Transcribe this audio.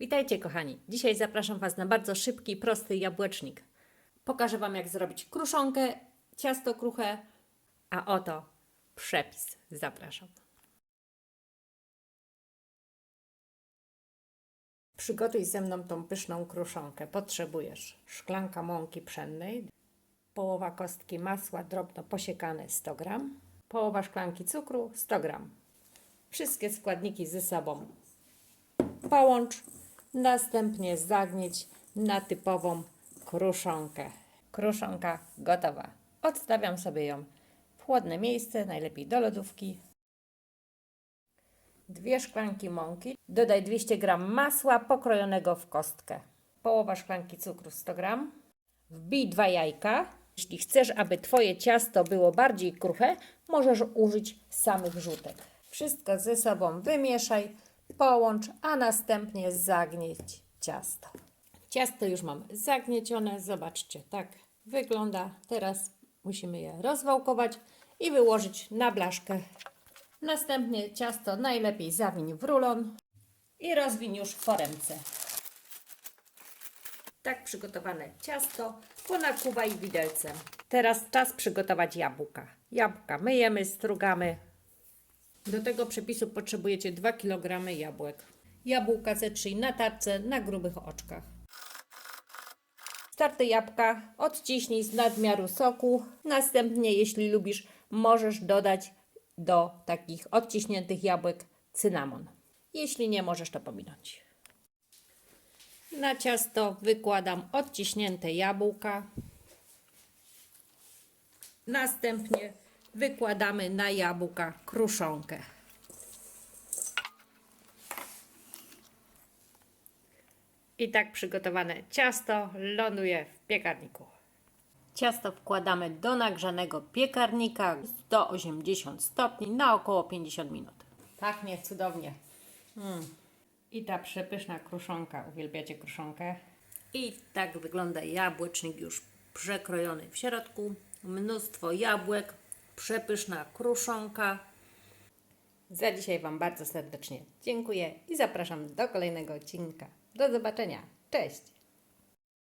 Witajcie kochani. Dzisiaj zapraszam Was na bardzo szybki, prosty jabłecznik. Pokażę Wam jak zrobić kruszonkę, ciasto kruche, a oto przepis. Zapraszam. Przygotuj ze mną tą pyszną kruszonkę. Potrzebujesz szklanka mąki pszennej, połowa kostki masła drobno posiekane 100 g, połowa szklanki cukru 100 g. Wszystkie składniki ze sobą połącz, następnie zagnieć na typową kruszonkę. Kruszonka gotowa. Odstawiam sobie ją w chłodne miejsce, najlepiej do lodówki. Dwie szklanki mąki, dodaj 200 g masła pokrojonego w kostkę, połowa szklanki cukru 100 g, wbij dwa jajka. Jeśli chcesz, aby Twoje ciasto było bardziej kruche, możesz użyć samych żółtek. Wszystko ze sobą wymieszaj, połącz, a następnie zagnieć ciasto. Ciasto już mam zagniecione, zobaczcie, tak wygląda. Teraz musimy je rozwałkować i wyłożyć na blaszkę. Następnie ciasto najlepiej zawiń w rulon i rozwiń już w foremce. Tak przygotowane ciasto ponakuwaj widelcem. Teraz czas przygotować jabłka. Jabłka myjemy, strugamy. Do tego przepisu potrzebujecie 2 kg jabłek. Jabłka zetrzyj na tarce na grubych oczkach. Starte jabłka odciśnij z nadmiaru soku. Następnie, jeśli lubisz, możesz dodać do takich odciśniętych jabłek cynamon. Jeśli nie, możesz to pominąć. Na ciasto wykładam odciśnięte jabłka. Następnie wykładamy na jabłka kruszonkę. I tak przygotowane ciasto ląduje w piekarniku. Ciasto wkładamy do nagrzanego piekarnika 180 stopni na około 50 minut. Pachnie cudownie. Mm. I ta przepyszna kruszonka. Uwielbiacie kruszonkę? I tak wygląda jabłecznik już przekrojony w środku. Mnóstwo jabłek, przepyszna kruszonka. Za dzisiaj Wam bardzo serdecznie dziękuję i zapraszam do kolejnego odcinka. Do zobaczenia. Cześć!